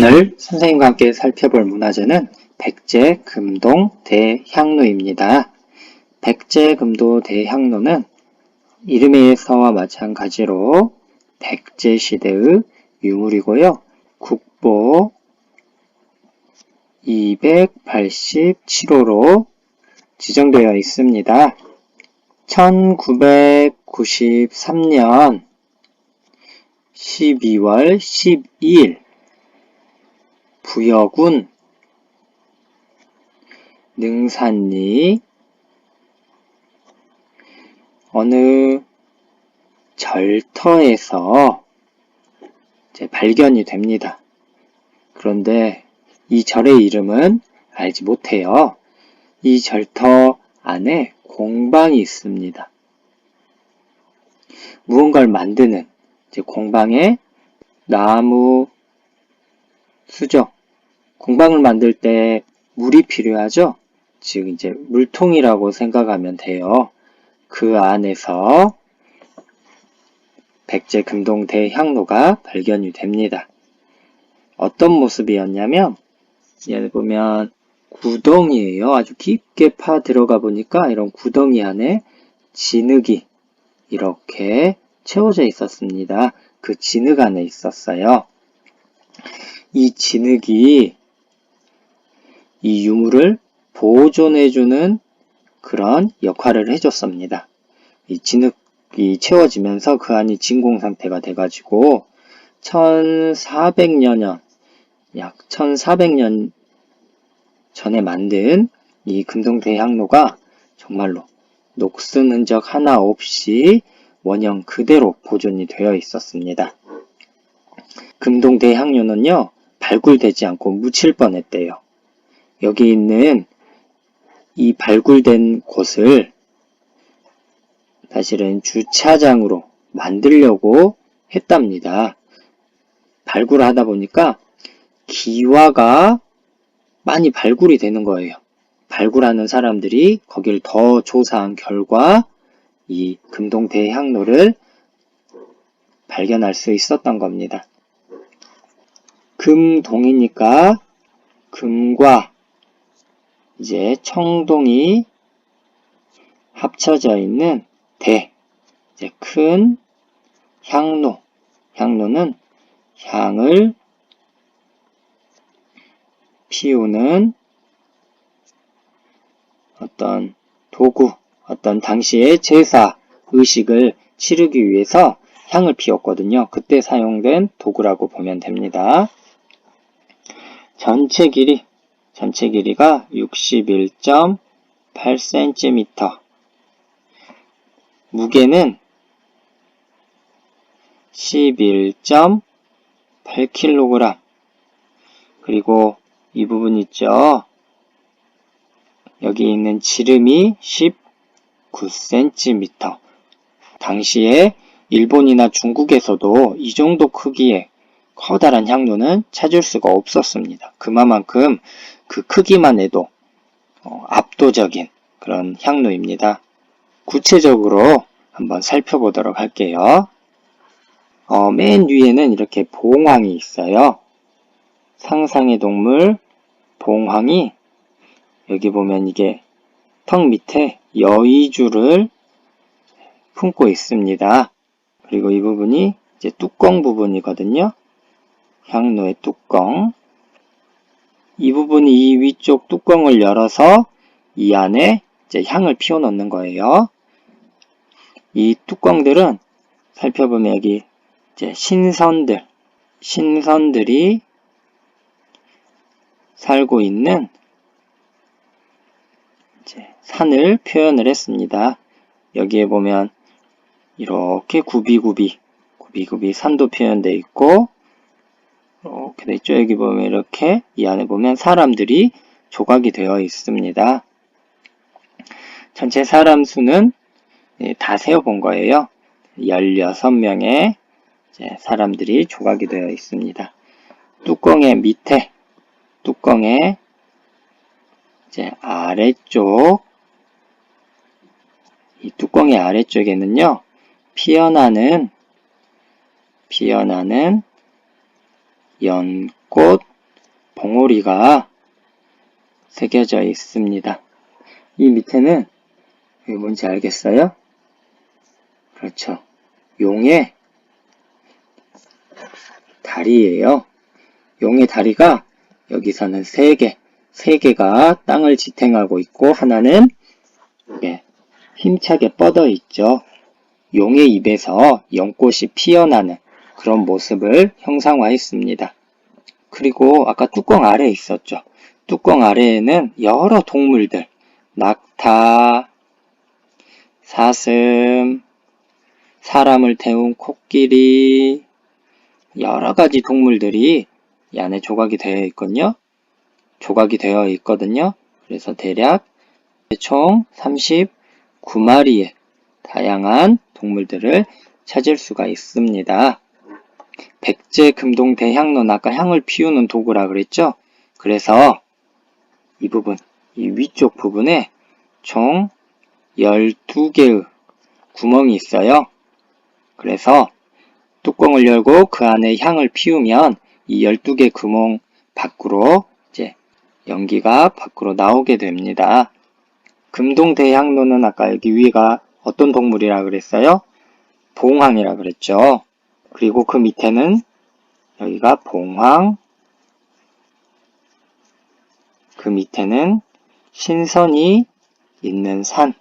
오늘 선생님과 함께 살펴볼 문화재는 백제 금동 대향로입니다. 백제 금도 대향로는 이름에서와 마찬가지로 백제 시대의 유물이고요. 국보 287호로 지정되어 있습니다. 1993년 12월 12일 부여군 능산리 어느 절터에서 발견이 됩니다. 그런데 이 절의 이름은 알지 못해요. 이 절터 안에 공방이 있습니다. 무언가를 만드는 공방에 나무, 수저, 공방을 만들 때 물이 필요하죠? 즉 이제 물통이라고 생각하면 돼요. 그 안에서 백제 금동 대향로가 발견이 됩니다. 어떤 모습이었냐면 얘를 보면 구덩이에요. 아주 깊게 파 들어가 보니까 이런 구덩이 안에 진흙이 이렇게 채워져 있었습니다. 그 진흙 안에 있었어요. 이 진흙이 이 유물을 보존해주는 그런 역할을 해줬습니다. 이 진흙이 채워지면서 그 안이 진공 상태가 돼가지고 1400여 년, 약 1400년 전에 만든 이 금동대향로가 정말로 녹슨 흔적 하나 없이 원형 그대로 보존이 되어 있었습니다. 금동대향로는요, 발굴되지 않고 묻힐 뻔했대요. 여기 있는 이 발굴된 곳을 사실은 주차장으로 만들려고 했답니다. 발굴하다 보니까 기와가 많이 발굴이 되는 거예요. 발굴하는 사람들이 거기를 더 조사한 결과 이 금동대향로를 발견할 수 있었던 겁니다. 금동이니까 금과 이제 청동이 합쳐져 있는 대, 이제 큰 향로. 향로는 향을 피우는 어떤 도구, 어떤 당시의 제사, 의식을 치르기 위해서 향을 피웠거든요. 그때 사용된 도구라고 보면 됩니다. 전체 길이, 전체 길이가 61.8cm. 무게는 11.8kg. 그리고 이 부분 있죠? 여기 있는 지름이 19cm. 당시에 일본이나 중국에서도 이 정도 크기의 커다란 향로는 찾을 수가 없었습니다. 그만큼 그 크기만 해도 어, 압도적인 그런 향로입니다. 구체적으로 한번 살펴보도록 할게요. 어, 맨 위에는 이렇게 봉황이 있어요. 상상의 동물 봉황이 여기 보면 이게 턱 밑에 여의주를 품고 있습니다. 그리고 이 부분이 이제 뚜껑 부분이거든요. 향로의 뚜껑. 이 부분이 이 위쪽 뚜껑을 열어서 이 안에 이제 향을 피워 넣는 거예요. 이 뚜껑들은 살펴보면 여기 이제 신선들, 신선들이 살고 있는 산을 표현을 했습니다. 여기에 보면 이렇게 구비구비, 구비구비 산도 표현되어 있고 이렇게 돼 있죠. 여기 보면 이렇게 이 안에 보면 사람들이 조각이 되어 있습니다. 전체 사람 수는 예, 다 세어본 거예요. 16명의 사람들이 조각이 되어 있습니다. 뚜껑의 밑에, 뚜껑의 이제 아래쪽, 이 뚜껑의 아래쪽에는요, 피어나는, 피어나는 연꽃 꽃 봉오리가 새겨져 있습니다. 이 밑에는 뭔지 알겠어요? 그렇죠. 용의 다리예요. 용의 다리가 여기서는 세 개, 세 개가 땅을 지탱하고 있고 하나는 예, 힘차게 뻗어 있죠. 용의 입에서 연꽃이 피어나는 그런 모습을 형상화했습니다. 그리고 아까 뚜껑 아래에 있었죠. 뚜껑 아래에는 여러 동물들, 낙타, 사슴, 사람을 태운 코끼리, 여러 가지 동물들이 이 안에 조각이 되어 있거든요. 조각이 되어 있거든요. 그래서 대략 총 39마리의 다양한 동물들을 찾을 수가 있습니다. 백제 금동 대향로는 아까 향을 피우는 도구라 그랬죠? 그래서 이 부분, 이 위쪽 부분에 총 12개의 구멍이 있어요. 그래서 뚜껑을 열고 그 안에 향을 피우면 이 12개 구멍 밖으로 이제 연기가 밖으로 나오게 됩니다. 금동대향로는 아까 여기 위가 어떤 동물이라 그랬어요? 봉황이라 그랬죠. 그리고 그 밑에는 여기가 봉황, 그 밑에는 신선이 있는 산,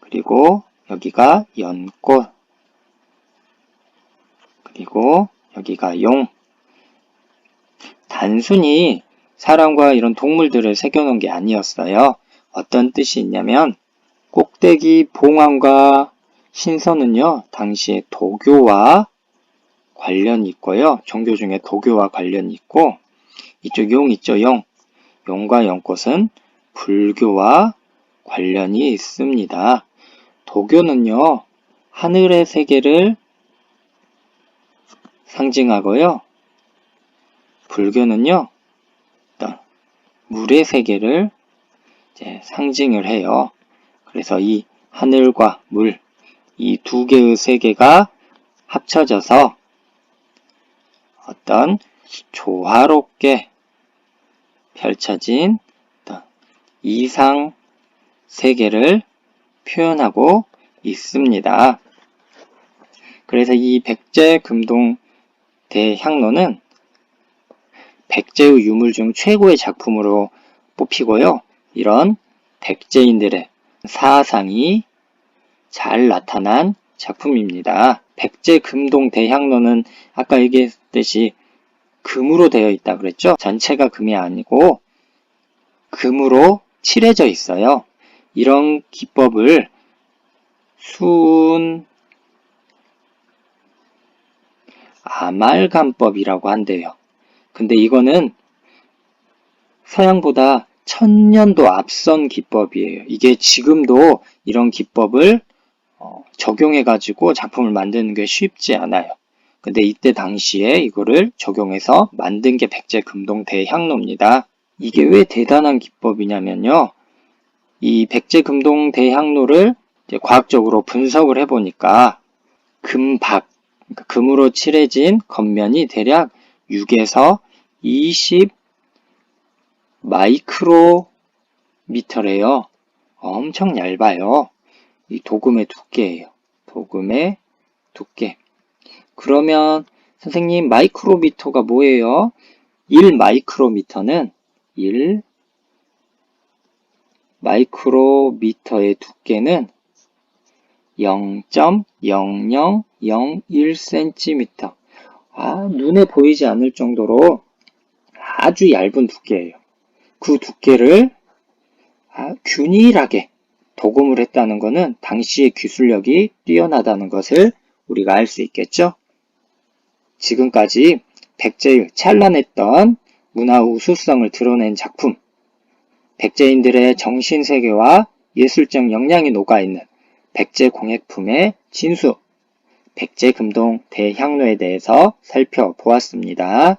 그리고 여기가 연꽃, 그리고 여기가 용. 단순히 사람과 이런 동물들을 새겨놓은 게 아니었어요. 어떤 뜻이 있냐면 꼭대기 봉황과 신선은요, 당시에 도교와 관련이 있고요. 종교 중에 도교와 관련이 있고, 이쪽 용 있죠, 용. 용과 연꽃은 불교와 관련이 있습니다. 도교는요, 하늘의 세계를 상징하고요. 불교는요, 물의 세계를 상징을 해요. 그래서 이 하늘과 물, 이 두 개의 세계가 합쳐져서 어떤 조화롭게 펼쳐진 이상 세계를 표현하고 있습니다. 그래서 이 백제 금동 대향로는 백제의 유물 중 최고의 작품으로 뽑히고요. 이런 백제인들의 사상이 잘 나타난 작품입니다. 백제 금동 대향로는 아까 얘기했듯이 금으로 되어 있다 그랬죠? 전체가 금이 아니고 금으로 칠해져 있어요. 이런 기법을 순 아말감법이라고 한대요. 근데 이거는 서양보다 천년도 앞선 기법이에요. 이게 지금도 이런 기법을 어, 적용해 가지고 작품을 만드는 게 쉽지 않아요. 근데 이때 당시에 이거를 적용해서 만든 게 백제 금동 대향로입니다. 이게 왜 대단한 기법이냐면요. 이 백제 금동 대향로를 과학적으로 분석을 해보니까 금박, 그러니까 금으로 칠해진 겉면이 대략 6에서 20 마이크로미터래요. 엄청 얇아요. 이 도금의 두께예요. 도금의 두께. 그러면 선생님 마이크로미터가 뭐예요? 1 마이크로미터는 1 마이크로미터의 두께는 0.0001cm. 아, 눈에 보이지 않을 정도로 아주 얇은 두께예요. 그 두께를 아, 균일하게 도금을 했다는 것은 당시의 기술력이 뛰어나다는 것을 우리가 알 수 있겠죠? 지금까지 백제의 찬란했던 문화 우수성을 드러낸 작품, 백제인들의 정신세계와 예술적 역량이 녹아있는 백제공예품의 진수, 백제금동 대향로에 대해서 살펴보았습니다.